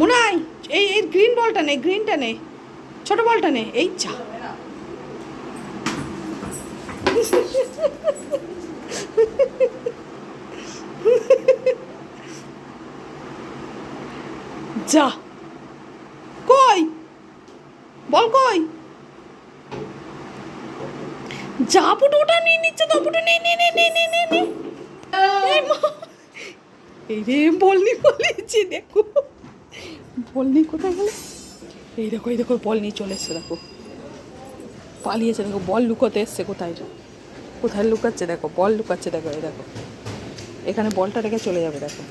মনে হয় এই এই গ্রিন বলটা নে গ্রিনটা নে ছোট বলটা নে এই চা যা। কই? বল কই? যা পুটু ওটা নিয়ে নিচ্ছে তো পুটু নে নে নে নে নে নে নে। এই রে বলনি বলেছি দেখো। বলনি কোথায় গেল? এই দেখো এই দেখো, বল নিয়ে চলে এসছে, দেখো। পালিয়েছে, দেখো, বল লুকোতে এসছে, কোথায় কোথায় লুকাচ্ছে, দেখো, বল লুকাচ্ছে, দেখো, এই দেখো। এখানে বলটা রেখে চলে যাবে, দেখো।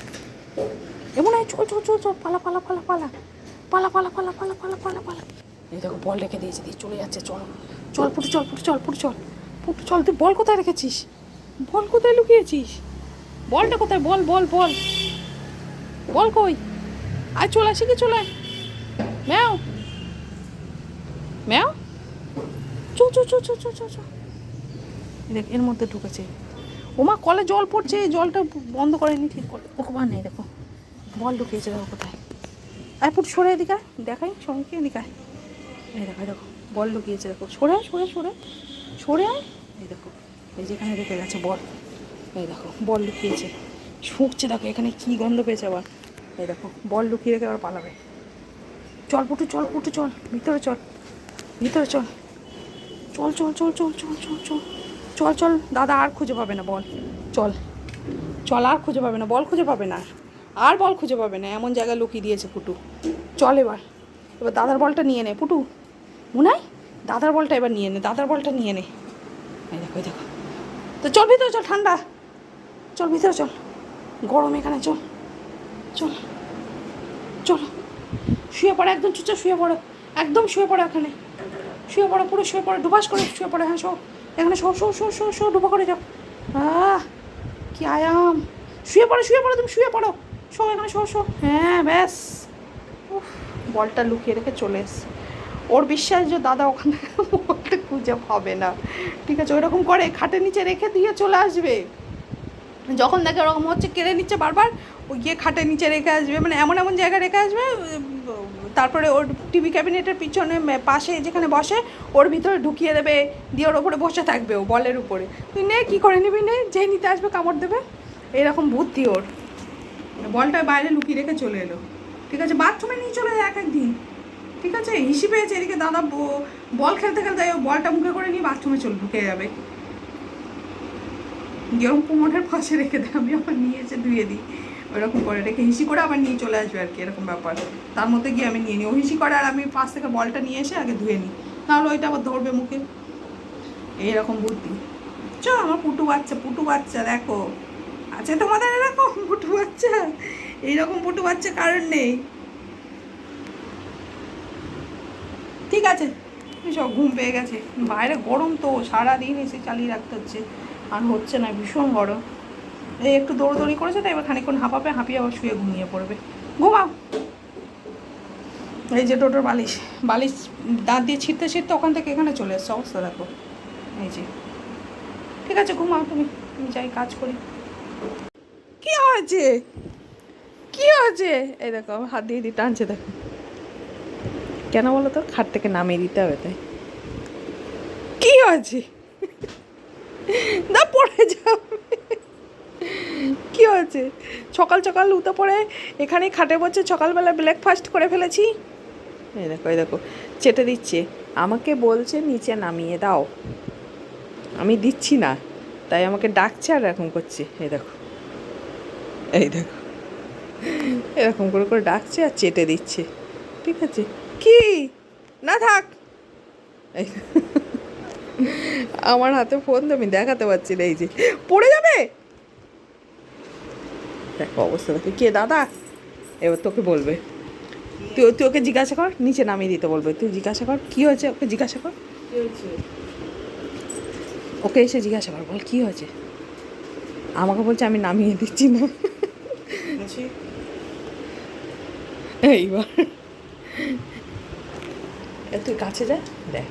এমন হয় চল চল চল চল, পালা পালা পালা পালা। পালা পালা পালা পালা পালা পালা পালা। এই দেখো, বল রেখে দিয়েছে, দিয়ে চলে যাচ্ছে, চল। চল, পুটু চল পুটু চল পুটু চল। পুটু, চল, তুই বল কোথায় রেখেছিস? বল কোথায় লুকিয়েছিস? বলটা কোথায়? বল বল বল। বল কই? আয়, চলে আসি কি চলে ম্যাও। ম্যাও। চো চো চো চো চো চো চো দেখ, এর মধ্যে ঢুকেছে। ওমা, কলে জল পড়ছে জলটা বন্ধ করেনি ঠিক করে। ভগবান নেই, দেখো। বল ঢুকিয়েছে, দেখো কোথায়। আয়, পুট, সরে এদিকে। দেখাই সবাইকে এদিকে। এই দেখো দেখো, বল ঢুকিয়েছে, দেখো। সরে সরে সরে সরে এই দেখো, এই যেখানে রেখে গেছে, বল। এই দেখো, বল লুকিয়েছে শুকছে দেখো, এখানে কি গন্ধ পেয়েছে আবার। এই দেখো, বল লুকিয়ে রেখে আবার পালাবে। চল পুটু চল পুটু, চল, ভিতরে চল ভিতরে চল। চল চল চল চল চল চল চল চল চল, দাদা আর খুঁজে পাবে না, বল, চল চল, আর খুঁজে পাবে না, বল খুঁজে পাবে না, আর। বল খুঁজে পাবে না, এমন জায়গায় লুকিয়ে দিয়েছে পুটু। চল এবার এবার দাদার বলটা নিয়ে নে, পুটু। মুনাই, দাদার বলটা এবার নিয়ে নে, দাদার বলটা নিয়ে নে। এই দেখো দেখো। তো চল ভিতরে চল, ঠান্ডা। চল ভিতরে চল, গরম এখানে, চল। চল। চল। শুয়ে পড়ো, একদম চুচা শুয়ে পড়ো। একদম শুয়ে পড়ো এখানে শুয়ে পড়ো, পুরো শুয়ে পড়ো, ডুবাস করে শুয়ে পড়ো। হ্যাঁ শো এখানে শো শো শো শো শো ডুবা করে যাও। আহ, কি আয়াম। শুয়ে পড়ো শুয়ে পড়ো, তুমি শুয়ে পড়ো। শো এখানে শো শো হ্যাঁ ব্যাস। বলটা লুকিয়ে রেখে চলে এসছে। ওর বিশ্বাস যে দাদা ওখানে বলটা খুঁজে পাবে না। ঠিক আছে, ওইরকম করে খাটের নিচে রেখে দিয়ে চলে আসবে। যখন দেখে ওরকম হচ্ছে, কেড়ে নিচ্ছে বারবার গিয়ে খাটের নিচে রেখে আসবে মানে এমন এমন জায়গায় রেখে আসবে তারপরে ওর টিভি ক্যাবিনেটের পিছনে পাশে যেখানে বসে, ওর ভিতরে ঢুকিয়ে দেবে, দিয়ে ওর ওপরে বসে থাকবে ও বলের উপরে। তুই নে, কী করে নিবি নে যে নিতে আসবে কামড় দেবে। এরকম বুদ্ধি ওর। বলটা বাইরে লুকিয়ে রেখে চলে এলো। ঠিক আছে, বাথরুমে নিয়ে চলে যায় এক একদিন। ঠিক আছে, হিসি পেয়েছে এদিকে, দাদা বল খেলতে খেলতে ও বলটা মুখে করে নিয়ে বাথরুমে চলে, ঢুকে যাবে। যেরকম কোমরের পাশে রেখে দেয়, আমি আবার নিয়ে এসে ধুয়ে দিই। ওরকম করে রেখে হিসি করে আবার নিয়ে চলে আসবে আর কি, এরকম ব্যাপার। তার মধ্যে গিয়ে আমি নিয়ে নিই। ও হিসি করে আর আমি পাশ থেকে বলটা নিয়ে এসে আগে ধুয়ে নিই। তাহলে ওইটা আবার ধরবে মুখে। এইরকম বুদ্ধি। চ, আমার পুটু বাচ্চা পুটু বাচ্চা, দেখো। আছে তোমাদের এরকম পুটু বাচ্চা? এইরকম পুটু বাচ্চা কারণ নেই? ঠিক আছে। সব ঘুম পেয়ে গেছে। বাইরে গরম তো, সারাদিন এসে চালিয়ে রাখতে হচ্ছে। আর হচ্ছে না, ভীষণ গরম। এই একটু দৌড়দৌড়ি করেছে তাই এবার খানিকক্ষণ হাঁপাবে, হাঁপিয়ে আবার শুয়ে ঘুমিয়ে পড়বে। ঘুমাও। এই যে টোটোর বালিশ বালিশ দাঁত দিয়ে ছিঁড়তে ছিঁড়তে ওখান থেকে এখানে চলে এসছে, অবস্থা দেখো। এই যে। ঠিক আছে, ঘুমাও তুমি, আমি যাই, কাজ করি। কি হয়েছে? কি হয়েছে? এই দেখো হাত দিয়ে দিয়ে টানছে, দেখো। কেন বলো তো? খাট থেকে নামিয়ে দিতে হবে তাই। কি হয়েছে? না পড়ে যাবে। কি হয়েছে? সকাল সকাল উঠে পড়ে এখানেই খাটে বসে সকালবেলা ব্রেকফাস্ট করে ফেলেছি। এই দেখো এই দেখো, চেটে দিচ্ছে। আমাকে বলছে, নিচে নামিয়ে দাও। আমি দিচ্ছি না, তাই আমাকে ডাকছে আর এরকম করছে। এই দেখো এই দেখো, এরকম করে করে ডাকছে আর চেটে দিচ্ছে। ঠিক আছে? কি? না থাক। আমার হাতে ফোন তো আমি দেখাতে পারছি না, এই যে। পড়ে যাবে? দেখো অবস্থা দেখো। কে দাদা? এবার তোকে বলবে। তুই তুই ওকে জিজ্ঞাসা কর নিচে নামিয়ে দিতে বলবে। তুই জিজ্ঞাসা কর কী হয়েছে ওকে জিজ্ঞাসা কর। ওকে এসে জিজ্ঞাসা কর বল কী হয়েছে? আমাকে বলছে আমি নামিয়ে দিচ্ছি না। এইবার। এ তুই কাছে যা দেখ।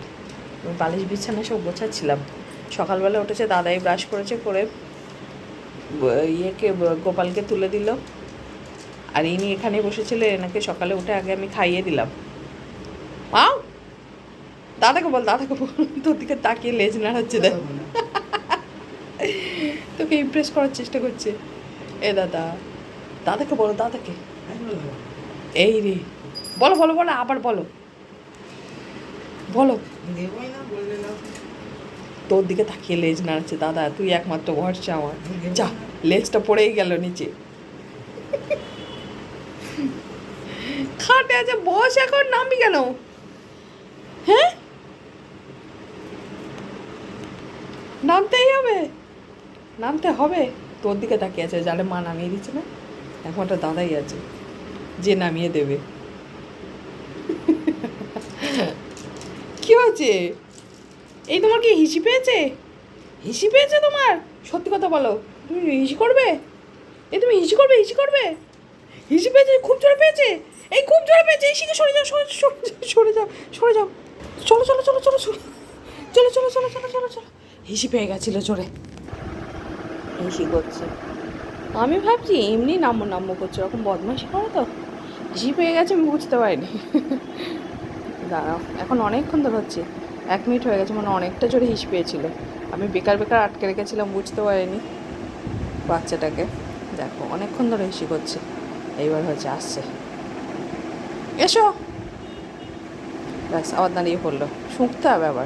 বালিশ বিছানা সব গোছাচ্ছিলাম। সকালবেলা উঠেছে দাদাই ব্রাশ করেছে করে ইয়েকে গোপালকে তুলে দিল। আর ইনি এখানে বসেছিলেন এনাকে সকালে উঠে আগে আমি খাইয়ে দিলাম। মাও দাদাকে বল দাদাকে বল তোর দিকে তাকিয়ে লেজ নাড়াচ্ছে দেখ। তোকে ইমপ্রেস করার চেষ্টা করছে। এ দাদা দাদাকে বলো দাদাকে। এই রে বলো বলো বলো আবার বলো। বলো। তোর দিকে তাকিয়ে লেজ নাড়াচ্ছে। দাদা, তুই একমাত্র ভরসা আমার। যা, লেজটা পড়েই গেল নিচে। খাটে আছে, বস এখন নামবি কেন? হ্যাঁ? নামতেই হবে। নামতে হবে। তোর দিকে তাকিয়ে আছে, যারে মা নামিয়ে দিচ্ছে না। একমাত্র দাদাই আছে, যে নামিয়ে দেবে। কি হয়েছে এই তোমার কি হিসি পেয়েছে? হিসি পেয়েছে তোমার? সত্যি কথা বলো। তুমি হিসি করবে? এই তুমি হিসি করবে হিসি করবে? হিসি পেয়েছে খুব জোরে পেয়েছে? এই খুব জোরে পেয়েছে এই সরে যাও সরে সরে যাও, সরে যাও চলো চলো চলো চলো চলো। চলো চলো চলো চলো চলো চলো। হিসি পেয়ে গেছিল জোরে। হিসি করছে। আমি ভাবছি এমনি নাম্য নাম্য করছে ওরকম বদমাইশি করে তো। হিসি পেয়ে গেছে আমি বুঝতে পারিনি। দাঁড়াও এখন অনেকক্ষণ ধরে হচ্ছে। এক মিনিট হয়ে গেছে মানে অনেকটা জোরে হিস পেয়েছিল। আমি বেকার বেকার আটকে রেখেছিলাম, বুঝতে পারিনি। বাচ্চাটাকে, দেখো, অনেকক্ষণ ধরে হিসি করছে। এইবার হচ্ছে আসছে। এসো! ব্যাস, আবার দাঁড়িয়ে পড়ল। শুঁকতে হবে আবার।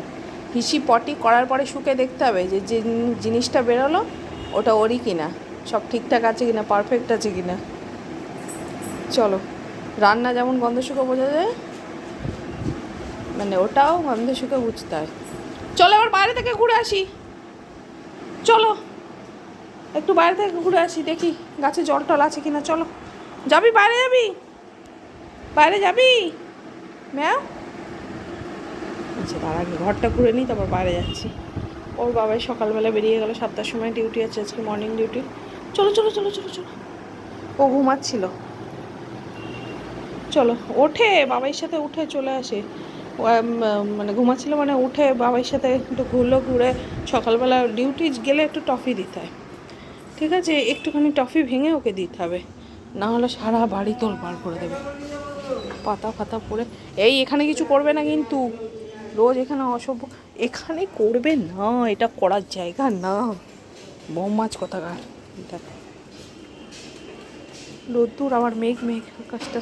হিসি পটি করার পরে শুকে দেখতে হবে যে যে জিনিসটা বেরোলো, ওটা ওরই কিনা। সব ঠিকঠাক আছে কিনা পারফেক্ট আছে কিনা। চলো, রান্না যেমন গন্ধ শুকে বোঝা যায় মানে ওটাও গন্ধে শুকে বুঝতে হয় চলো এবার বাইরে থেকে ঘুরে আসি। চলো, একটু বাইরে থেকে ঘুরে আসি, দেখি গাছে জল টল আছে কিনা, চলো। যাবি, বাইরে যাবি? বাইরে যাবি? ম্যাম আচ্ছা তার আগে ঘরটা ঘুরে নিই, তারপর বাইরে যাচ্ছি। ওর বাবাই সকালবেলা বেরিয়ে গেল, সাতটার সময় ডিউটি আছে, আজকে মর্নিং ডিউটি চলো চলো চলো চলো চলো। ও ঘুমাচ্ছিল। চলো, ওঠে বাবাইয়ের সাথে উঠে চলে আসে। মানে ঘুমাচ্ছিল মানে উঠে বাবাইয়ের সাথে একটু ঘুরলো, ঘুরে সকালবেলা ডিউটি গেলে একটু টফি দিতে হয়। ঠিক আছে? একটুখানি টফি ভেঙে ওকে দিতে হবে। না হলে সারা বাড়ি তোল পার করে দেবে। পাতা ফাতা পড়ে। এই, এখানে কিছু করবে না কিন্তু। রোজ এখানে অসভ্য। এখানে করবে না। এটা করার জায়গা না। বোম মাছ কোথাকার। দেখ। রোদ্দুর, আমার মেঘ মেঘ আকাশটা।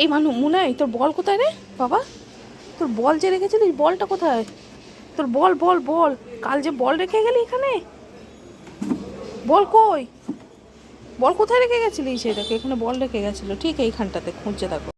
এই মানু, মুনাই, তোর বল কোথায় রে? বাবা, তোর বল যে রেখেছিলিস, বলটা কোথায়? তোর বল বল বল, কাল যে বল রেখে গেলি এখানে? বল কই? বল কোথায় রেখে গেছিলিস? সেটাকে এখানে বল রেখে গেছিল। ঠিক এইখানটাতে খুঁজছে দেখো